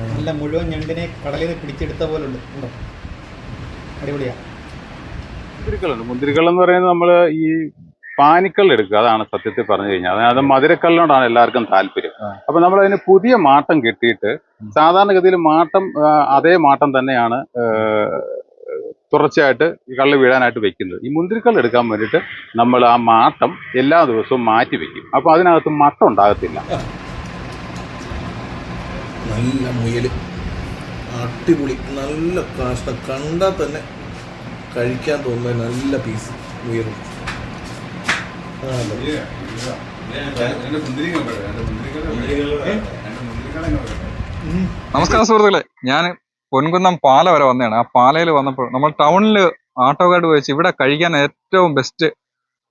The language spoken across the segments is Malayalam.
നല്ല മുഴുവൻ ഞണ്ടിനെ കടലിൽ നിന്ന് പിടിച്ചെടുത്ത പോലെ ഉണ്ട്. ഉണ്ടോ? അടിപൊളിയാ. മുന്തിരിക്കള്ളുണ്ട് എന്ന് പറയുന്നത് നമ്മൾ ഈ പാനിക്കൽ എടുക്കുക. അതാണ് സത്യത്തിൽ പറഞ്ഞു കഴിഞ്ഞാൽ അതായത് മധുരക്കല്ലിനോടാണ് എല്ലാവർക്കും താല്പര്യം. അപ്പൊ നമ്മൾ അതിന് പുതിയ മാട്ടം കിട്ടിയിട്ട് സാധാരണഗതിയിൽ മാട്ടം അതേ മാട്ടം തന്നെയാണ് തുടർച്ചയായിട്ട് ഈ കള്ള് വീഴാനായിട്ട് വെക്കുന്നത്. ഈ മുന്തിരിക്കല്ല് എടുക്കാൻ വേണ്ടിയിട്ട് നമ്മൾ ആ മാട്ടം എല്ലാ ദിവസവും മാറ്റി വെക്കും. അപ്പൊ അതിനകത്ത് മട്ടം ഉണ്ടാകത്തില്ല. നല്ല മുയൽ അടിപൊളി. നല്ല കാഷ്ടം കണ്ടാൽ തന്നെ കഴിക്കാൻ തോന്നുന്ന നല്ല പീസ് മുയൽ നമസ്കാരം സുഹൃത്തുക്കളെ. ഞാൻ പൊൻകുന്നം പാല വരെ വന്നതാണ്. ആ പാലയിൽ വന്നപ്പോൾ നമ്മൾ ടൗണിൽ ആട്ടോ കാർഡ് വെച്ച് ഇവിടെ കഴിക്കാൻ ഏറ്റവും ബെസ്റ്റ്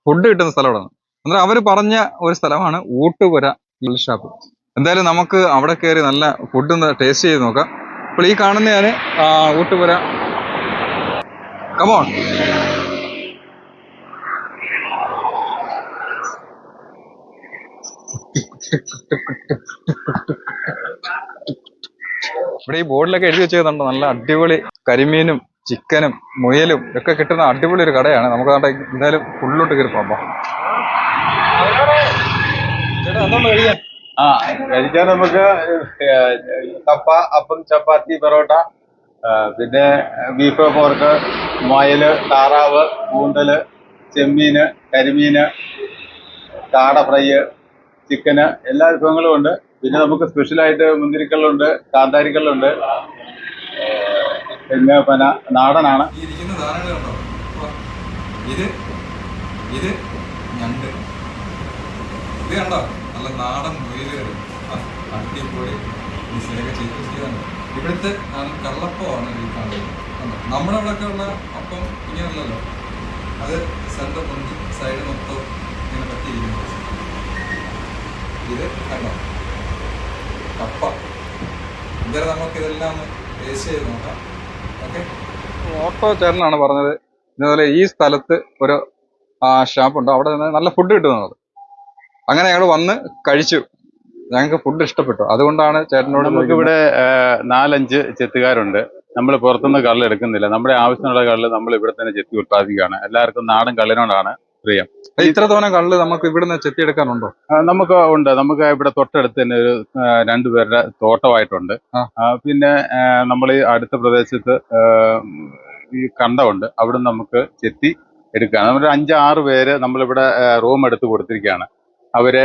ഫുഡ് കിട്ടുന്ന സ്ഥലം സ്ഥലമാണ് അന്നേരം അവർ പറഞ്ഞ ഒരു സ്ഥലമാണ് ഊട്ടുപുര ഷാപ്പ് എന്തായാലും നമുക്ക് അവിടെ കയറി നല്ല ഫുഡ് ടേസ്റ്റ് ചെയ്ത് നോക്കാം. അപ്പോൾ ഈ കാണുന്ന ഞാൻ ഊട്ടുപുര. കമോൺ ഇവിടെ ഈ ബോർഡിലൊക്കെ എഴുതി വെച്ചിട്ടുണ്ട് നല്ല അടിപൊളി കരിമീനും ചിക്കനും മുയലും ഒക്കെ കിട്ടുന്ന അടിപൊളി ഒരു കടയാണ്. നമുക്ക് അവിടെ എന്തായാലും ഫുള്ളോട്ട് കയറി പോകാം. ചേട്ടാ ആ കഴിക്കാൻ നമുക്ക് കപ്പ അപ്പം ചപ്പാത്തി പൊറോട്ട പിന്നെ ബീഫ് പോർക്ക് മയൽ താറാവ് കൂന്തൽ ചെമ്മീന് കരിമീന് കാട ഫ്രൈ ചിക്കന് എല്ലാ വിഭവങ്ങളും ഉണ്ട്. പിന്നെ നമുക്ക് സ്പെഷ്യലായിട്ട് മുന്തിരിക്കള്ളുണ്ട് കാന്താരിക്കള്ളുണ്ട് പിന്നെ പന നാടനാണ്. ഇത് ഇത് ഞണ്ട്. ഇത് കണ്ടോ? നല്ല നാടൻ മുയലുകൾ അടിപൊളി ഡിസൈനൊക്കെ ചെയ്ത് ചെയ്താണ് ഇവിടുത്തെ കള്ളപ്പമാണ് ഈ കാണുന്നത്. നമ്മുടെ അവിടെയൊക്കെ ഉള്ള അപ്പം ഇങ്ങനെയല്ലല്ലോ. അത് സെന്റർ കൊണ്ട് സൈഡ് മൊത്തം ഇങ്ങനെ പറ്റിയിരിക്കുന്നു ഇത് കണ്ടോ? കപ്പ. ഇതുവരെ നമുക്ക് ഇതെല്ലാം ഒന്ന് ടേസ്റ്റ് ചെയ്ത് നോക്കാം. ഓക്കെ ഓട്ടോ ചേട്ടനാണ് പറഞ്ഞത്. ഇതുപോലെ ഈ സ്ഥലത്ത് ഒരു ഷാപ്പുണ്ട് അവിടെ നല്ല ഫുഡ് കിട്ടുന്നത് അങ്ങനെ ഞങ്ങൾ വന്ന് കഴിച്ചു. ഞങ്ങൾക്ക് ഫുഡ് ഇഷ്ടപ്പെട്ടു. അതുകൊണ്ടാണ് ചേട്ടനോട് നമുക്ക് ഇവിടെ നാലഞ്ച് ചെത്തുകാരുണ്ട്. നമ്മൾ പുറത്തുനിന്ന് കള്ള് എടുക്കുന്നില്ല. നമ്മുടെ ആവശ്യമുള്ള കള്ള് നമ്മൾ ഇവിടെ തന്നെ ചെത്തി ഉത്പാദിക്കുകയാണ് എല്ലാവർക്കും നാടൻ കള്ളിനോടാണ് പ്രിയം. ഇത്ര തോനെ കള്ള് നമുക്ക് ഇവിടുന്ന് ചെത്തിയെടുക്കാനുണ്ടോ? നമുക്ക് ഉണ്ട്. നമുക്ക് ഇവിടെ തൊട്ടടുത്ത് തന്നെ ഒരു രണ്ടുപേരുടെ തോട്ടമായിട്ടുണ്ട്. പിന്നെ നമ്മൾ ഈ അടുത്ത പ്രദേശത്ത് ഈ കണ്ടമുണ്ട്. അവിടെ നമുക്ക് ചെത്തി എടുക്കുകയാണ് നമ്മുടെ അഞ്ചാറ് പേര് നമ്മളിവിടെ റൂം എടുത്ത് കൊടുത്തിരിക്കുകയാണ്. അവരെ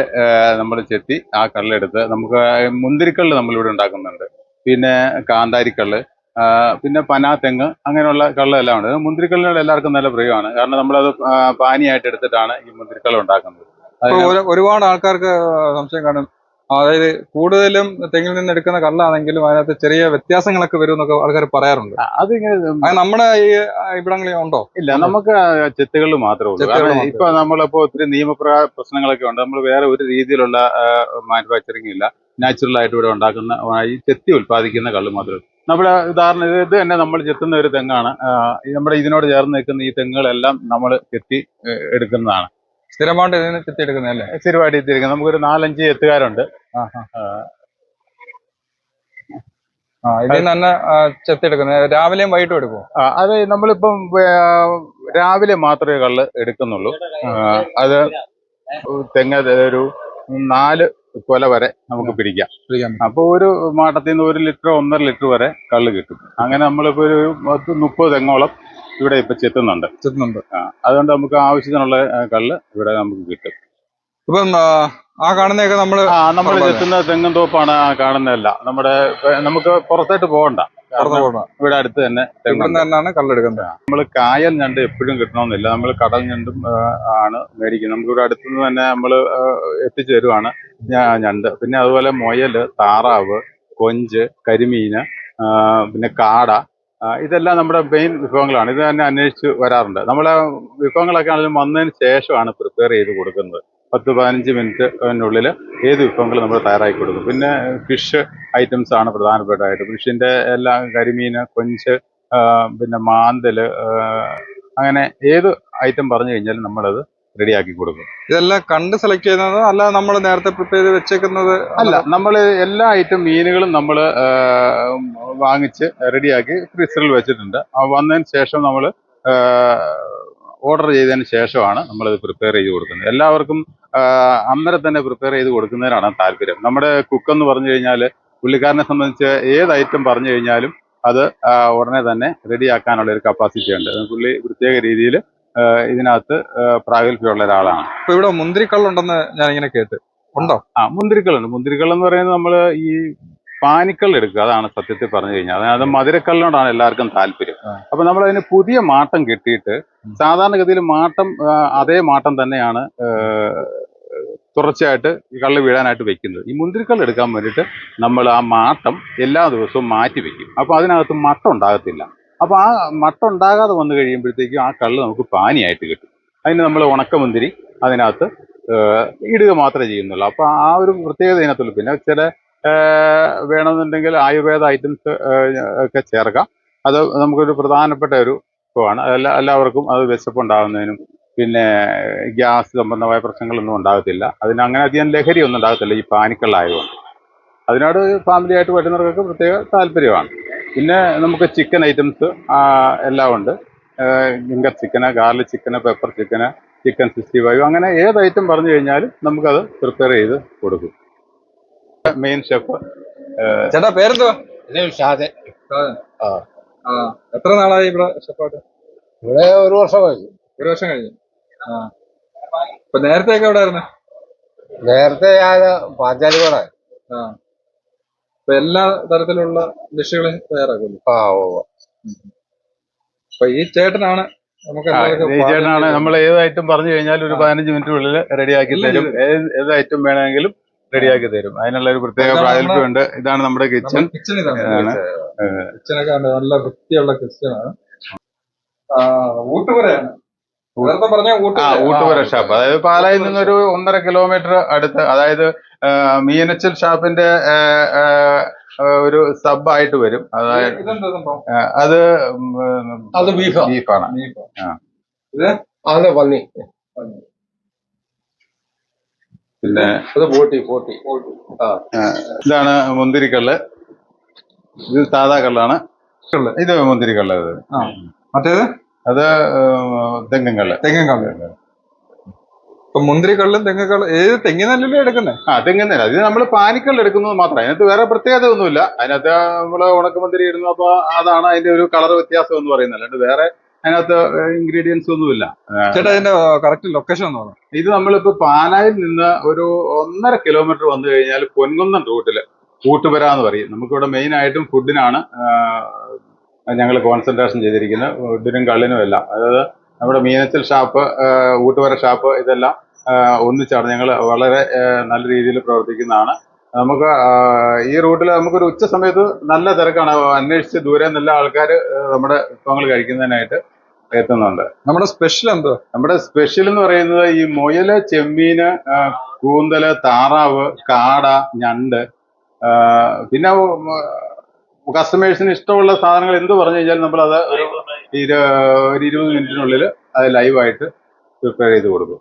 നമ്മൾ ചെത്തി ആ കള്ളെടുത്ത് നമുക്ക് മുന്തിരിക്കള്ള് നമ്മളിവിടെ ഉണ്ടാക്കുന്നുണ്ട്. പിന്നെ കാന്താരിക്കള്ള് പിന്നെ പന തെങ്ങ് അങ്ങനെയുള്ള കള്ളെല്ലാം ഉണ്ട്. മുന്തിരിക്കള്ളിനോട് എല്ലാവർക്കും നല്ല പ്രിയമാണ്. കാരണം നമ്മളത് പാനിയായിട്ട് എടുത്തിട്ടാണ് ഈ മുന്തിരിക്കള്ള് ഉണ്ടാക്കുന്നത്. ഒരുപാട് ആൾക്കാർക്ക് സംശയം കാണും. അതായത് കൂടുതലും തെങ്ങിൽ നിന്ന് എടുക്കുന്ന കള്ളാണെങ്കിലും അതിനകത്ത് ചെറിയ വ്യത്യാസങ്ങളൊക്കെ വരും എന്നൊക്കെ ആൾക്കാർ പറയാറുണ്ട് അത് അതിങ്ങനെ അത് നമ്മുടെ ഈ ഇവിടങ്ങളിൽ ഉണ്ടോ? ഇല്ല നമുക്ക് ചെത്തുകളിൽ മാത്രമേ ഉള്ളൂ. ഇപ്പൊ നമ്മളിപ്പോ ഒത്തിരി നിയമപ്ര പ്രശ്നങ്ങളൊക്കെ ഉണ്ട്. നമ്മൾ വേറെ ഒരു രീതിയിലുള്ള മാനുഫാക്ചറിങ് ഇല്ല. നാച്ചുറൽ ആയിട്ട് ഇവിടെ ഉണ്ടാക്കുന്ന ഈ ചെത്തി ഉൽപ്പാദിക്കുന്ന കള്ള് മാത്രമേ ഉള്ളൂ. നമ്മുടെ ഉദാഹരണം ഇത് തന്നെ നമ്മൾ ചെത്തുന്ന ഒരു തെങ്ങാണ്. നമ്മുടെ ഇതിനോട് ചേർന്ന് നിൽക്കുന്ന ഈ തെങ്ങുകളെല്ലാം നമ്മൾ ചെത്തി എടുക്കുന്നതാണ്. സ്ഥിരമായിട്ട് ഇതിന് ചെത്തിയെടുക്കുന്നതല്ലേ സ്ഥിരമായിട്ട് ചെത്തിയെടുക്കുന്നത് നമുക്കൊരു നാലഞ്ച് എത്തുകാരുണ്ട് ആ. ഇതിൽ നിന്ന് തന്നെ ആ, ചെത്തിയെടുക്കുന്നത് രാവിലെയും വൈകിട്ടും എടുക്കും അത് നമ്മളിപ്പം രാവിലെ മാത്രമേ കള്ള് എടുക്കുന്നുള്ളൂ. അത് തെങ്ങ് ഒരു നാല് കൊല വരെ നമുക്ക് പിടിക്കാം. അപ്പോൾ അപ്പൊ ഒരു മാട്ടത്തിൽ നിന്ന് ഒരു ലിറ്റർ ഒന്നര ലിറ്റർ വരെ കള്ള് കിട്ടും. അങ്ങനെ നമ്മളിപ്പോ ഒരു പത്ത് മുപ്പത് തെങ്ങോളം ഇവിടെ ഇപ്പൊ ചെത്തുന്നുണ്ട്. ചെത്തുന്നുണ്ട്. അതുകൊണ്ട് നമുക്ക് ആവശ്യത്തിനുള്ള കള്ള് ഇവിടെ നമുക്ക് കിട്ടും. ഇപ്പം ആ, കാണുന്നതൊക്കെ ആ നമ്മൾ പുറമെ. ചെത്തുന്ന തെങ്ങും തോപ്പാണ് ആ കാണുന്നതല്ല. നമ്മുടെ നമുക്ക് പുറത്തോട്ട് പോകണ്ട. ഇവിടെ അടുത്ത് തന്നെ തെങ്ങാണ് തന്നെയാണ് കള്ളെടുക്കുന്നത് നമ്മൾ കായൽ ഞണ്ട് എപ്പോഴും കിട്ടണമെന്നില്ല. നമ്മൾ കടൽ ഞണ്ടും ആണ് മേടിക്കുന്നത്. നമുക്ക് ഇവിടെ അടുത്തുനിന്ന് തന്നെ നമ്മൾ എത്തിച്ചേരുവാണ് ഞണ്ട്. പിന്നെ അതുപോലെ മുയൽ താറാവ് കൊഞ്ച് കരിമീന് പിന്നെ കാട ഇതെല്ലാം നമ്മുടെ മെയിൻ വിഭവങ്ങളാണ്. ഇത് തന്നെ അന്വേഷിച്ച് വരാറുണ്ട്. നമ്മളെ വിഭവങ്ങളൊക്കെ ആണെങ്കിലും വന്നതിന് ശേഷമാണ് പ്രിപ്പയർ ചെയ്ത് കൊടുക്കുന്നത്. പത്ത് പതിനഞ്ച് മിനിറ്റിനുള്ളിൽ ഏത് വിഭവങ്ങൾ നമ്മൾ തയ്യാറാക്കി കൊടുക്കും. പിന്നെ ഫിഷ് ഐറ്റംസ് ആണ് പ്രധാനപ്പെട്ടതായിട്ട്. ഫിഷിന്റെ എല്ലാ കരിമീൻ കൊഞ്ച് പിന്നെ മാന്തൽ അങ്ങനെ ഏത് ഐറ്റം പറഞ്ഞു കഴിഞ്ഞാലും നമ്മളത് റെഡിയാക്കി കൊടുക്കും. ഇതെല്ലാം കണ്ട് സെലക്ട് ചെയ്യുന്നത് അല്ല നമ്മൾ നേരത്തെ പ്രിപ്പയർ ചെയ്ത് വെച്ചേക്കുന്നത് അല്ല നമ്മൾ എല്ലാ ഐറ്റം മീനുകളും നമ്മൾ വാങ്ങിച്ച് റെഡിയാക്കി ഫ്രീസറിൽ വെച്ചിട്ടുണ്ട്. വന്നതിന് ശേഷം നമ്മൾ ഓർഡർ ചെയ്തതിന് ശേഷമാണ് നമ്മളിത് പ്രിപ്പയർ ചെയ്ത് കൊടുക്കുന്നത്. എല്ലാവർക്കും അന്നേരം തന്നെ പ്രിപ്പയർ ചെയ്ത് കൊടുക്കുന്നതിനാണ് താല്പര്യം. നമ്മുടെ കുക്ക് എന്ന് പറഞ്ഞു കഴിഞ്ഞാൽ പുള്ളിക്കാരനെ സംബന്ധിച്ച് ഏത് ഐറ്റം പറഞ്ഞു കഴിഞ്ഞാലും അത് ഉടനെ തന്നെ റെഡിയാക്കാനുള്ള ഒരു കപ്പാസിറ്റി ഉണ്ട്. പുള്ളി പ്രത്യേക രീതിയിൽ ഇതിനകത്ത് പ്രാഗൽഭ്യമുള്ള ഒരാളാണ്. ഇപ്പൊ ഇവിടെ മുന്തിരിക്കള്ളുണ്ടെന്ന് ഞാൻ ഇങ്ങനെ കേട്ട്. ഉണ്ടോ? ആ മുന്തിരിക്കള്ളുണ്ട്. മുന്തിരിക്കള്ളെന്ന് പറയുന്നത് നമ്മൾ ഈ പാനിക്കൽ എടുക്കുക അതാണ് സത്യത്തിൽ പറഞ്ഞു കഴിഞ്ഞാൽ അതായത് മധുരക്കല്ലിനോടാണ് എല്ലാവർക്കും താല്പര്യം. അപ്പൊ നമ്മൾ അതിന് പുതിയ മാട്ടം കിട്ടിയിട്ട് സാധാരണഗതിയിൽ മാട്ടം അതേ മാട്ടം തന്നെയാണ് തുടർച്ചയായിട്ട് ഈ കള്ള് വീഴാനായിട്ട് വെക്കുന്നത്. ഈ മുന്തിരിക്കൾ എടുക്കാൻ വേണ്ടിയിട്ട് നമ്മൾ ആ മാട്ടം എല്ലാ ദിവസവും മാറ്റി വെക്കും. അപ്പൊ അതിനകത്ത് മട്ടം ഉണ്ടാകത്തില്ല. അപ്പൊ ആ മട്ടം ഉണ്ടാകാതെ വന്നു കഴിയുമ്പോഴത്തേക്കും ആ കള്ള് നമുക്ക് പാനിയായിട്ട് കിട്ടും. അതിന് നമ്മൾ ഉണക്കമുന്തിരി അതിനകത്ത് ഇടുക മാത്രമേ ചെയ്യുന്നുള്ളൂ. അപ്പൊ ആ ഒരു പ്രത്യേകത ഇതിനകത്തുള്ളൂ പിന്നെ ചില വേണമെന്നുണ്ടെങ്കിൽ ആയുർവേദ ഐറ്റംസ് ഒക്കെ ചേർക്കാം. അത് നമുക്കൊരു പ്രധാനപ്പെട്ട ഒരു ഇതാണ്. എല്ലാ എല്ലാവർക്കും അത് വിശപ്പുണ്ടാകുന്നതിനും പിന്നെ ഗ്യാസ് സംബന്ധമായ പ്രശ്നങ്ങളൊന്നും ഉണ്ടാകത്തില്ല. അതിന് അങ്ങനെ അധികം ലഹരി ഒന്നും ഉണ്ടാകത്തില്ല ഈ പാനിക്കളായതുകൊണ്ട് അതിനോട് ഫാമിലി ആയിട്ട് വരുന്നവർക്കൊക്കെ പ്രത്യേക താല്പര്യമാണ്. പിന്നെ നമുക്ക് ചിക്കൻ ഐറ്റംസ് എല്ലാം ഉണ്ട്. Ginger chicken garlic chicken pepper chicken chicken sixty five അങ്ങനെ ഏത് ഐറ്റം പറഞ്ഞു കഴിഞ്ഞാലും നമുക്കത് പ്രിപ്പയർ ചെയ്ത് കൊടുക്കും. മെയിൻ ഷെഫ് ചേട്ടാ പേരെന്തുവാ? ആ. ആ എത്ര നാളായി ഇവിടെ ഷെഫായിട്ട് ഇവിടെ ഒരു വർഷം കഴിഞ്ഞു. ഒരു വർഷം കഴിഞ്ഞു. ആ. ഇപ്പൊ നേരത്തെ ഒക്കെ എവിടെ ആയിരുന്നു നേരത്തെ ഞാൻ പാഞ്ചാലിക്കോടെ. ആ. ഇപ്പൊ എല്ലാ തരത്തിലുള്ള ഡിഷുകളും തയ്യാറാക്കുമല്ലോ? ആ ഓ അപ്പൊ ഈ ചേട്ടനാണ് നമുക്ക് ചേട്ടനാണ് നമ്മൾ ഏത് ഐറ്റം പറഞ്ഞു കഴിഞ്ഞാൽ ഒരു പതിനഞ്ച് മിനിറ്റിനുള്ളിൽ റെഡിയാക്കി ആക്കി തരും. ഏത് ഐറ്റം വേണമെങ്കിലും റെഡിയാക്കി തരും. അതിനുള്ള ഒരു പ്രത്യേക ഇതാണ് പ്രാഗൽഭ്യമുണ്ട്. ഇതാണ് നമ്മുടെ കിച്ചൺ കിച്ചൺ ഇതാണ്. കിച്ചണൊക്കെ നല്ല വൃത്തിയുള്ള കിച്ചണാണ് ആ ഊട്ടുപുരയാണ്. ആ ഊട്ടുപുര ഷാപ്പ് അതായത് പാലായിൽ നിന്നൊരു ഒന്നര കിലോമീറ്റർ അടുത്ത് അതായത് മീനച്ചൽ ഷാപ്പിന്റെ ഒരു സബ് ആയിട്ട് വരും. അതായത് അത് അത് ബീഫാ. ബീഫാണ്. ബീഫോ? ആ. ഇത്? അത് പന്നി. പിന്നെ അത് പോട്ടി പോട്ടി ആ. ഇതാണ് മുന്തിരിക്കള്ള് ഇത് സാധാ കള്ളാണ് കള്ള്. ഇത് മുന്തിരിക്കള്ള് അത് ആ. മറ്റേത്? അത് തെങ്ങും കള്ള് തെങ്ങൻ കള്ള് ഇപ്പൊ മുന്തിരിക്കള്ളും തെങ്ങക്കള്ളും ഏത് തെങ്ങിനല്ലേ എടുക്കുന്നത് ആ തെങ്ങിന് ഇത് നമ്മൾ പാനിക്കല്ല് എടുക്കുന്നത് മാത്രം. അതിനകത്ത് വേറെ പ്രത്യേകത ഒന്നുമില്ല. അതിനകത്ത് നമ്മൾ ഉണക്കമുന്തിരി ഇടുന്നു അപ്പൊ അതാണ് അതിന്റെ ഒരു കളർ വ്യത്യാസം എന്ന് പറയുന്നത്. അല്ലാണ്ട് വേറെ അതിനകത്ത് ഇൻഗ്രീഡിയൻസ് ഒന്നുമില്ല. ചേട്ടാ ഇതിന്റെ കറക്റ്റ് ലൊക്കേഷൻ എന്ന് ഇത് നമ്മളിപ്പോ പാലായിൽ നിന്ന് ഒരു ഒന്നര കിലോമീറ്റർ വന്നു കഴിഞ്ഞാൽ പൊൻകുന്നം റൂട്ടിൽ കൂട്ടുപുര എന്ന് പറയും. നമുക്കിവിടെ മെയിൻ ആയിട്ടും ഫുഡിനാണ് ഞങ്ങൾ കോൺസെൻട്രേഷൻ ചെയ്തിരിക്കുന്നത് ഫുഡിനും കള്ളിനും എല്ലാം. അതായത് നമ്മുടെ മീനച്ചൽ ഷാപ്പ് ഊട്ടുപുര ഷാപ്പ് ഇതെല്ലാം ഒന്നിച്ചാണ്. ഞങ്ങൾ വളരെ നല്ല രീതിയിൽ പ്രവർത്തിക്കുന്നതാണ്. നമുക്ക് ഈ റൂട്ടിൽ നമുക്കൊരു ഉച്ച സമയത്ത് നല്ല തിരക്കാണ്. അന്വേഷിച്ച് ദൂരെ നിന്നുള്ള ആൾക്കാർ നമ്മുടെ വിഭവങ്ങൾ കഴിക്കുന്നതിനായിട്ട്. എത്തുന്നുണ്ട്. നമ്മുടെ സ്പെഷ്യൽ എന്തോ? നമ്മുടെ സ്പെഷ്യൽ എന്ന് പറയുന്നത് ഈ മുയൽ ചെമ്മീന് കൂന്തൽ താറാവ് കാട ഞണ്ട് പിന്നെ കസ്റ്റമേഴ്സിന് ഇഷ്ടമുള്ള സാധനങ്ങൾ എന്ത് പറഞ്ഞു കഴിഞ്ഞാൽ നമ്മൾ അത് ഒരു ഇരുപത് മിനിറ്റിനുള്ളിൽ അത് ലൈവായിട്ട് പ്രിപ്പയർ ചെയ്ത് കൊടുക്കും.